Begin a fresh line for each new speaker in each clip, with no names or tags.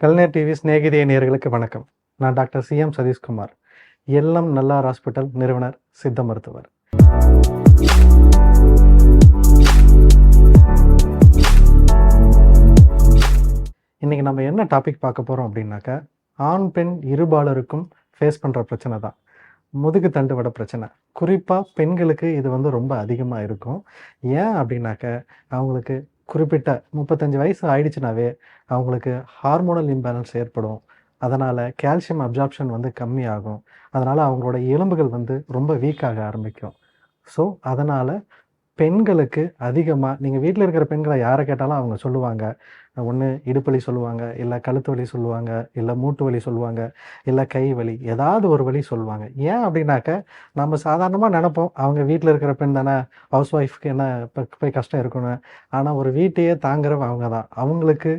கலைஞர் TV சிநேகிதிய நேயர்களுக்கு வணக்கம். நான் doctor C M Sathishkumar L M Nallar hospital நிறுவனர் சித்த மருத்துவர். இன்னைக்கு நம்ம என்ன டாபிக் பார்க்க போகிறோம் அப்படின்னாக்கா ஆண் பெண் இருபாலருக்கும் ஃபேஸ் பண்ணுற பிரச்சனை தான். முதுகு தண்டுவட பிரச்சனை. குறிப்பாக பெண்களுக்கு இது வந்து ரொம்ப அதிகமாக இருக்கும். ஏன் அப்படின்னாக்க அவங்களுக்கு குறிப்பிட்ட முப்பத்தஞ்சு வயசு ஆயிடுச்சுனாவே அவங்களுக்கு ஹார்மோனல் இம்பேலன்ஸ் ஏற்படும். அதனால் கால்சியம் அப்சார்ப்ஷன் வந்து கம்மியாகும். அதனால் அவங்களோட எலும்புகள் வந்து ரொம்ப வீக்காக ஆரம்பிக்கும். ஸோ அதனால் பெண்களுக்கு அதிகமாக நீங்கள் வீட்டில் இருக்கிற பெண்களை யாரை கேட்டாலும் அவங்க சொல்லுவாங்க. ஒன்று இடுப்பலி சொல்லுவாங்க இல்லை கழுத்து வலி சொல்லுவாங்க இல்லை மூட்டு வலி சொல்லுவாங்க இல்லை கை வலி ஏதாவது ஒரு வலி சொல்லுவாங்க. ஏன் அப்படின்னாக்க நம்ம சாதாரணமாக நினைப்போம் அவங்க வீட்டில் இருக்கிற பெண் தானே ஹவுஸ் ஒய்ஃப்க்கு என்ன இப்போ போய் கஷ்டம் இருக்கணும் ஆனால் ஒரு வீட்டையே தாங்குறவங்க அவங்க தான். அவங்களுக்கு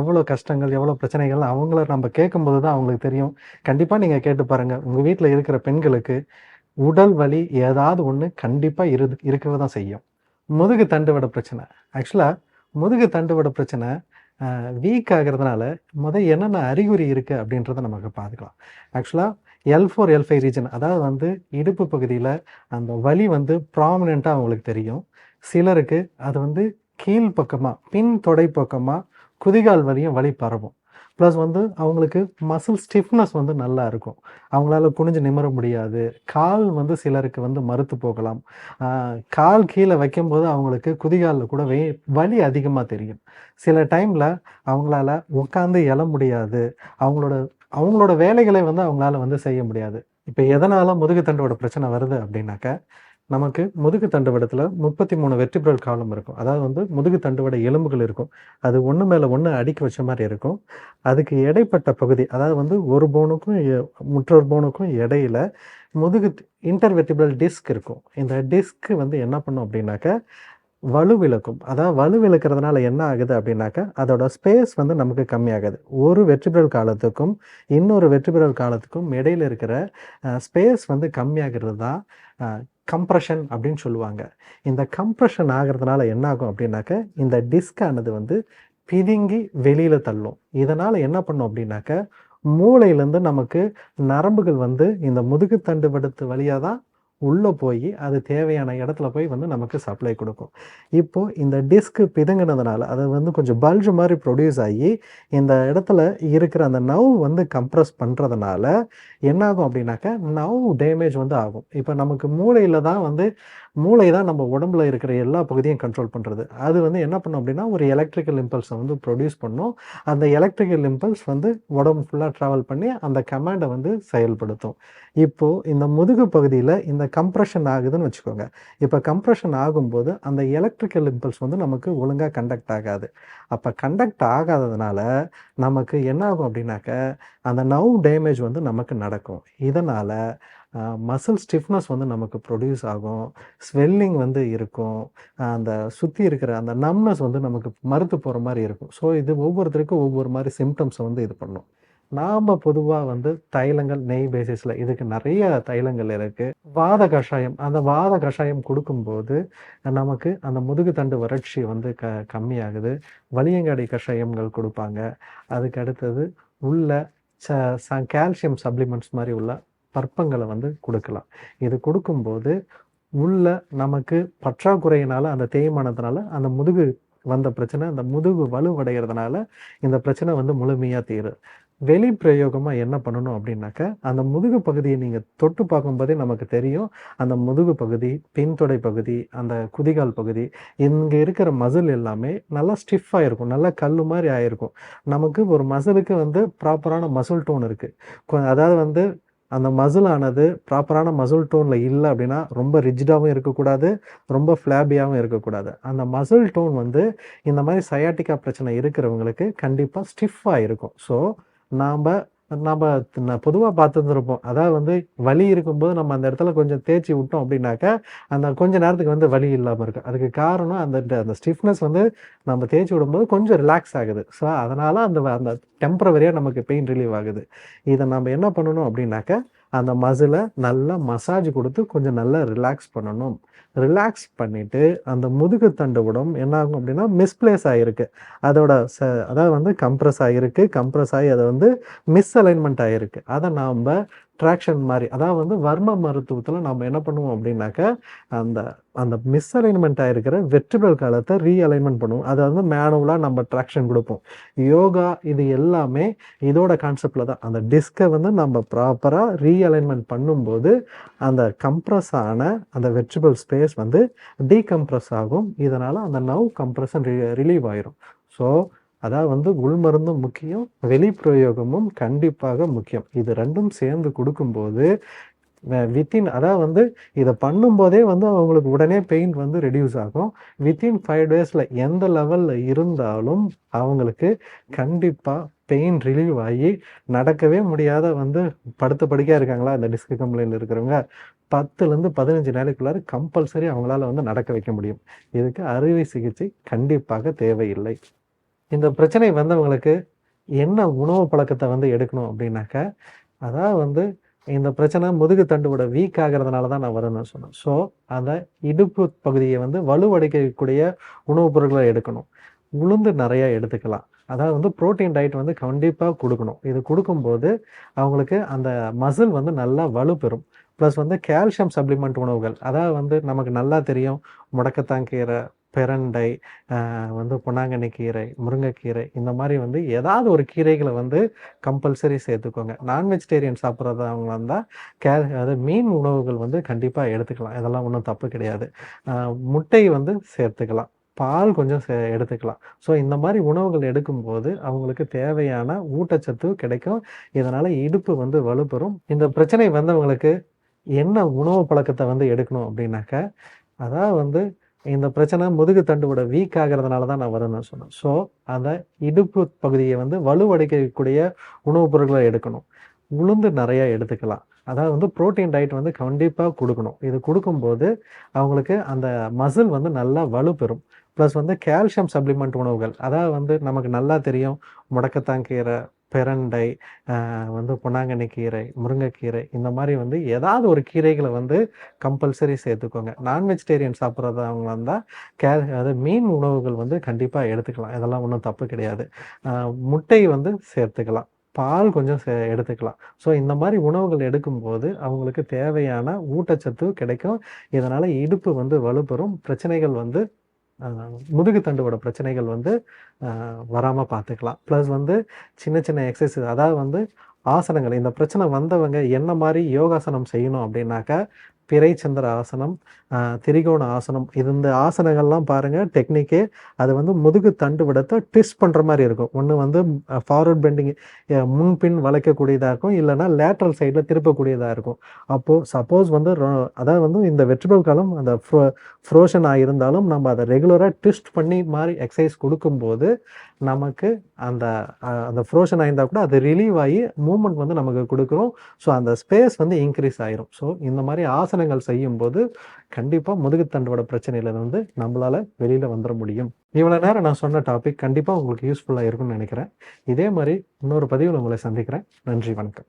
எவ்வளோ கஷ்டங்கள் எவ்வளோ பிரச்சனைகள் அவங்கள நம்ம கேட்கும்போது தான் அவங்களுக்கு தெரியும். கண்டிப்பாக நீங்கள் கேட்டு பாருங்கள் உங்கள் வீட்டில் இருக்கிற பெண்களுக்கு உடல் வலி ஏதாவது ஒன்று கண்டிப்பாக இரு இருக்கவே தான் செய்யும். முதுகு தண்டுவட பிரச்சனை. ஆக்சுவலாக முதுகு தண்டுவட பிரச்சனை வீக் ஆகிறதுனால முத என்னென்ன அறிகுறி இருக்குது அப்படின்றத நமக்கு பார்த்துக்கலாம் ஆக்சுவலாக L four L five region அதாவது வந்து இடுப்பு பகுதியில் அந்த வலி வந்து ப்ராமினெண்ட்டாக அவங்களுக்கு தெரியும். சிலருக்கு அது வந்து கீழ் பக்கமாக பின் தொடை பக்கமாக குதிகால் வலியும் வலி பரவும். ப்ளஸ் வந்து அவங்களுக்கு மசில் ஸ்டிஃப்னஸ் வந்து நல்லா இருக்கும். அவங்களால குனிஞ்சு நிமிர முடியாது. கால் வந்து சிலருக்கு வந்து மறுத்து போகலாம். கால் கீழே வைக்கும்போது அவங்களுக்கு குதிகாலில் கூட வே வலி அதிகமாக தெரியும். சில டைமில் அவங்களால உட்காந்து எழ முடியாது. அவங்களோட அவங்களோட வேலைகளை வந்து அவங்களால வந்து செய்ய முடியாது. இப்போ எதனால் முதுகு தண்டோட பிரச்சனை வருது அப்படின்னாக்க நமக்கு முதுகு தண்டுவடத்தில் முப்பத்தி மூணு வெர்டிபிரல் காலம் இருக்கும். அதாவது வந்து முதுகு தண்டுவட எலும்புகள் இருக்கும். அது ஒன்று மேலே ஒன்று அடுக்கி வச்ச மாதிரி இருக்கும். அதுக்கு இடைப்பட்ட பகுதி அதாவது வந்து ஒரு போனுக்கும் முற்றொரு போனுக்கும் இடையில முதுகு இன்டர்வெர்டிபிரல் டிஸ்க் இருக்கும். இந்த டிஸ்க்கு வந்து என்ன பண்ணும் அப்படின்னாக்க வலுவிழக்கும் அதாவது வலுவிழக்கிறதுனால என்ன ஆகுது அப்படின்னாக்கா அதோட ஸ்பேஸ் வந்து நமக்கு கம்மியாகுது. ஒரு வெற்றிபிரல் காலத்துக்கும் இன்னொரு வெற்றிபிரல் காலத்துக்கும் இடையில இருக்கிற ஸ்பேஸ் வந்து கம்மியாகிறது தான் கம்ப்ரெஷன் அப்படின்னு சொல்லுவாங்க. இந்த கம்ப்ரெஷன் ஆகிறதுனால என்ன ஆகும் அப்படின்னாக்க இந்த டிஸ்கானது வந்து பிதுங்கி வெளியில் தள்ளும். இதனால் என்ன பண்ணும் அப்படின்னாக்க மூளையிலேருந்து நமக்கு நரம்புகள் வந்து இந்த முதுகுத்தண்டு வடுத்து வழியாக தான் உள்ளே போய் அது தேவையான இடத்துல போய் வந்து நமக்கு சப்ளை கொடுக்கும். இப்போ இந்த டிஸ்க் பிதுங்கினதுனால அது வந்து கொஞ்சம் பல்ஜ் மாதிரி ப்ரொடியூஸ் ஆகி இந்த இடத்துல இருக்கிற அந்த நவ் வந்து கம்ப்ரஸ் பண்ணுறதுனால என்னாகும் அப்படின்னாக்கா அப்படின்னாக்க நவ் டேமேஜ் வந்து ஆகும். இப்போ நமக்கு மூளையில் தான் வந்து மூளை தான் நம்ம உடம்புல இருக்கிற எல்லா பகுதியும் கண்ட்ரோல் பண்ணுறது அது வந்து என்ன பண்ணும் அப்படின்னா ஒரு எலக்ட்ரிக்கல் இம்பல்ஸை வந்து ப்ரொடியூஸ் பண்ணும். அந்த எலக்ட்ரிக்கல் இம்பல்ஸ் வந்து உடம்பு ஃபுல்லாக ட்ராவல் பண்ணி அந்த கமாண்டை வந்து செயல்படுத்தும். இப்போது இந்த முதுகு பகுதியில் இந்த கம்ப்ரெஷன் ஆகுதுன்னு வச்சுக்கோங்க. இப்போ கம்ப்ரெஷன் ஆகும்போது அந்த எலக்ட்ரிக்கல் இம்பல்ஸ் வந்து நமக்கு ஒழுங்காக கண்டக்ட் ஆகாது. அப்போ கண்டக்ட் ஆகாததுனால நமக்கு என்ன ஆகும் அப்படின்னாக்க அந்த நவ் டேமேஜ் வந்து நமக்கு நடக்கும். இதனால் மசில் ஸ்டிஃப்னஸ் வந்து நமக்கு ப்ரொடியூஸ் ஆகும். ஸ்வெல்லிங் வந்து இருக்கும். அந்த சுற்றி இருக்கிற அந்த நம்னஸ் வந்து நமக்கு மறுத்து போகிற மாதிரி இருக்கும். ஸோ இது ஒவ்வொருத்தருக்கும் ஒவ்வொரு மாதிரி சிம்டம்ஸை வந்து இது பண்ணும். நாம் பொதுவாக வந்து தைலங்கள் நெய் பேசிஸில் இதுக்கு நிறைய தைலங்கள் இருக்குது வாத கஷாயம் அந்த வாத கஷாயம் கொடுக்கும்போது நமக்கு அந்த முதுகு தண்டு வறட்சி வந்து க கம்மியாகுது. வலியங்காடி கஷாயங்கள் கொடுப்பாங்க. அதுக்கு அடுத்தது உள்ள ச கால்சியம் சப்ளிமெண்ட்ஸ் மாதிரி உள்ள தர்ப்பங்களை வந்து கொடுக்கலாம். இது கொடுக்கும்போது உள்ள நமக்கு பற்றாக்குறையினால அந்த தேய்மானத்தினால அந்த முதுகு வந்த பிரச்சனை அந்த முதுகு வலுவடைகிறதுனால இந்த பிரச்சனை வந்து முழுமையாக தீரும். வெளி பிரயோகமாக என்ன பண்ணணும் அப்படின்னாக்க அந்த முதுகு பகுதியை நீங்கள் தொட்டு பார்க்கும்போதே நமக்கு தெரியும் அந்த முதுகு பகுதி பின்தொடை பகுதி அந்த குதிகால் பகுதி இங்கே இருக்கிற மசில் எல்லாமே நல்லா ஸ்டிஃபாக இருக்கும் நல்லா கல் மாதிரி ஆயிருக்கும். நமக்கு ஒரு மசிலுக்கு வந்து ப்ராப்பரான மசில் டோன் இருக்குது அதாவது வந்து அந்த மசில் ஆனது ப்ராப்பரான மசில் டோனில் இல்லை அப்படின்னா ரொம்ப ரிஜிடாகவும் இருக்கக்கூடாது ரொம்ப ஃப்ளாபியாகவும் இருக்கக்கூடாது. அந்த மசில் டோன் வந்து இந்த மாதிரி சயாட்டிக்கா பிரச்சனை இருக்கிறவங்களுக்கு கண்டிப்பாக ஸ்டிஃபாக இருக்கும். ஸோ நாம் நம்ம பொதுவாக பார்த்துருந்துருப்போம். அதாவது வந்து வலி இருக்கும்போது நம்ம அந்த இடத்துல கொஞ்சம் தேய்ச்சி விட்டோம் அப்படின்னாக்கா அந்த கொஞ்ச நேரத்துக்கு வந்து வலி இல்லாமல் இருக்கும். அதுக்கு காரணம் அந்த அந்த ஸ்டிஃப்னஸ் வந்து நம்ம தேய்ச்சி விடும்போது கொஞ்சம் ரிலாக்ஸ் ஆகுது. ஸோ அதனால் அந்த அந்த டெம்பரவரியாக நமக்கு பெயின் ரிலீவ் ஆகுது. இதை நம்ம என்ன பண்ணணும் அப்படின்னாக்கா அந்த மசிலை நல்லா மசாஜ் கொடுத்து கொஞ்சம் நல்லா ரிலாக்ஸ் பண்ணணும். ரிலாக்ஸ் பண்ணிவிட்டு அந்த முதுகு தண்டுவிடம் என்ன ஆகும் அப்படின்னா மிஸ்பிளேஸ் ஆகிருக்கு அதோட ச அதாவது வந்து கம்ப்ரெஸ் ஆகிருக்கு கம்ப்ரஸ் ஆகி அதை வந்து மிஸ் அலைன்மெண்ட் ஆகிருக்கு அதை நாம் ட்ராக்ஷன் மாதிரி அதாவது வந்து வர்ம மருத்துவத்தில் நம்ம என்ன பண்ணுவோம் அப்படின்னாக்க அந்த அந்த மிஸ் அலைன்மெண்ட் ஆகிருக்கிற வெற்றிபல் காலத்தை ரீஅலைன்மெண்ட் பண்ணுவோம். அதை வந்து மேனுவலாக நம்ம ட்ராக்ஷன் கொடுப்போம். யோகா இது எல்லாமே இதோட கான்செப்டில் தான். அந்த டிஸ்கை வந்து நம்ம ப்ராப்பராக ரீஅலைன்மெண்ட் பண்ணும்போது அந்த கம்ப்ரஸ் ஆன அந்த வெற்றிபல் ஸ்பேஸ் வந்து டீகம்ப்ரஸ் ஆகும். இதனால் அந்த நவ் கம்ப்ரஷன் ரிலீவ் ஆயிரும். ஸோ அதாவது வந்து உள்மருந்தும் முக்கியம் வெளிப்பிரயோகமும் கண்டிப்பாக முக்கியம். இது ரெண்டும் சேர்ந்து கொடுக்கும்போது வித்தின் அதாவது வந்து இதை பண்ணும்போதே வந்து அவங்களுக்கு உடனே பெயின் வந்து ரெடியூஸ் ஆகும். வித்தின் ஃபைவ் டேஸில் எந்த லெவலில் இருந்தாலும் அவங்களுக்கு கண்டிப்பாக பெயின் ரிலீவ் ஆகி நடக்கவே முடியாத வந்து படுத்த படுக்கையாக இருக்காங்களா? இந்த டிஸ்க் கம்ப்ளைண்ட் இருக்கிறவங்க. பத்துலேருந்து பதினஞ்சு நாளைக்குள்ளார கம்பல்சரி அவங்களால வந்து நடக்க வைக்க முடியும். இதுக்கு அறுவை சிகிச்சை கண்டிப்பாக தேவையில்லை. இந்த பிரச்சனை வந்தவங்களுக்கு என்ன உணவு பழக்கத்தை வந்து எடுக்கணும் அப்படின்னாக்க அதாவது வந்து இந்த பிரச்சனை முதுகு தண்டுவோட வீக் ஆகிறதுனால தான் நான் வரணும்னு சொன்னேன். ஸோ அந்த இடுப்பு பகுதியை வந்து வலுவடைக்கக்கூடிய உணவுப் பொருட்களை எடுக்கணும். உளுந்து நிறையா எடுத்துக்கலாம். அதாவது வந்து ப்ரோட்டீன் டயட் வந்து கண்டிப்பாக கொடுக்கணும். இது கொடுக்கும்போது அவங்களுக்கு அந்த மசில் வந்து நல்லா வலுப்பெறும் ப்ளஸ் வந்து கால்சியம் சப்ளிமெண்ட் உணவுகள். அதாவது வந்து நமக்கு நல்லா தெரியும். முடக்கத்தான் கீரை பெரண்டை வந்து பொன்னாங்கண்ணி கீரை முருங்கைக்கீரை இந்த மாதிரி வந்து ஏதாவது ஒரு கீரைகளை வந்து கம்பல்சரி சேர்த்துக்கோங்க. நான் வெஜிடேரியன் சாப்பிட்றதவங்க இருந்தால் கே அதாவது மீன் உணவுகள் வந்து கண்டிப்பாக எடுத்துக்கலாம். இதெல்லாம் ஒன்றும் தப்பு கிடையாது. முட்டை வந்து சேர்த்துக்கலாம். பால் கொஞ்சம் எடுத்துக்கலாம். ஸோ இந்த மாதிரி உணவுகள் எடுக்கும்போது அவங்களுக்கு தேவையான ஊட்டச்சத்து கிடைக்கும். இதனால் இடுப்பு வந்து வலுப்பெறும். இந்த பிரச்சனை வந்தவங்களுக்கு என்ன உணவு பழக்கத்தை வந்து எடுக்கணும் அப்படின்னாக்க அதாவது வந்து இந்த பிரச்சனை முதுகு தண்டுவோட வீக் ஆகிறதுனால தான் நான் வரணும்னு சொன்னேன். ஸோ அந்த இடுப்பு பகுதியை வந்து வலுவடைக்கக்கூடிய உணவுப் பொருட்களை எடுக்கணும். உளுந்து நிறையா எடுத்துக்கலாம். அதாவது வந்து ப்ரோட்டீன் டயட் வந்து கண்டிப்பாக கொடுக்கணும். இது கொடுக்கும்போது அவங்களுக்கு அந்த மசில் வந்து நல்லா வலுப்பெறும் ப்ளஸ் வந்து கால்சியம் சப்ளிமெண்ட் உணவுகள். அதாவது வந்து நமக்கு நல்லா தெரியும். முடக்கத்தான் கீரை பெரண்டை வந்து பொன்னாங்கண்ணி கீரை முருங்கைக்கீரை இந்த மாதிரி வந்து ஏதாவது ஒரு கீரைகளை வந்து கம்பல்சரி சேர்த்துக்கோங்க. நான் வெஜிடேரியன் சாப்பிட்றதவங்க வந்தால் கே அதாவது மீன் உணவுகள் வந்து கண்டிப்பாக எடுத்துக்கலாம். இதெல்லாம் ஒன்றும் தப்பு கிடையாது. முட்டை வந்து சேர்த்துக்கலாம். பால் கொஞ்சம் எடுத்துக்கலாம். ஸோ இந்த மாதிரி உணவுகள் எடுக்கும்போது அவங்களுக்கு தேவையான ஊட்டச்சத்து கிடைக்கும். இதனால் இடுப்பு வந்து வலுப்பெறும். பிரச்சனைகள் வந்து முதுகு தண்டுவோட பிரச்சனைகள் வந்து வராமல் பார்த்துக்கலாம் ப்ளஸ் வந்து சின்ன சின்ன எக்ஸசைஸ் அதாவது வந்து ஆசனங்கள் இந்த பிரச்சனை வந்தவங்க என்ன மாதிரி யோகாசனம் செய்யணும் அப்படின்னாக்கா பிறைச்சந்திர ஆசனம் திரிகோண ஆசனம். இது இந்த ஆசனங்கள்லாம் பாருங்கள் டெக்னிக்கே அது வந்து முதுகு தண்டு விடத்தை ட்விஸ்ட் பண்ணுற மாதிரி இருக்கும். ஒன்று வந்து ஃபார்வர்ட் பெண்டிங் முன்பின் வளைக்கக்கூடியதாக இருக்கும். இல்லைனா லேட்ரல் சைடில் திருப்பக்கூடியதாக இருக்கும். அப்போது சப்போஸ் வந்து அதாவது வந்து இந்த வெற்றிபல் காலம் அந்த ஃப்ரோ ஃப்ரோஷன் ஆகியிருந்தாலும் நம்ம அதை ரெகுலராக ட்விஸ்ட் பண்ணி மாதிரி எக்ஸசைஸ் கொடுக்கும்போது நமக்கு அந்த அந்த ஃப்ரோஷன் ஆயிருந்தால் கூட அது ரிலீவ் ஆகி மூமெண்ட் வந்து நமக்கு கொடுக்குறோம். ஸோ அந்த ஸ்பேஸ் வந்து இன்க்ரீஸ் ஆயிரும். ஸோ இந்த மாதிரி ஆசனங்கள் செய்யும்போது கண்டிப்பாக முதுகுத்தண்டோட பிரச்சனையிலேருந்து நம்மளால் வெளியில் வந்துட முடியும். இவ்வளோ நேரம் நான் சொன்ன டாபிக் கண்டிப்பாக உங்களுக்கு யூஸ்ஃபுல்லாக இருக்கும்னு நினைக்கிறேன். இதே மாதிரி இன்னொரு பதிவில் உங்களை சந்திக்கிறேன். நன்றி வணக்கம்.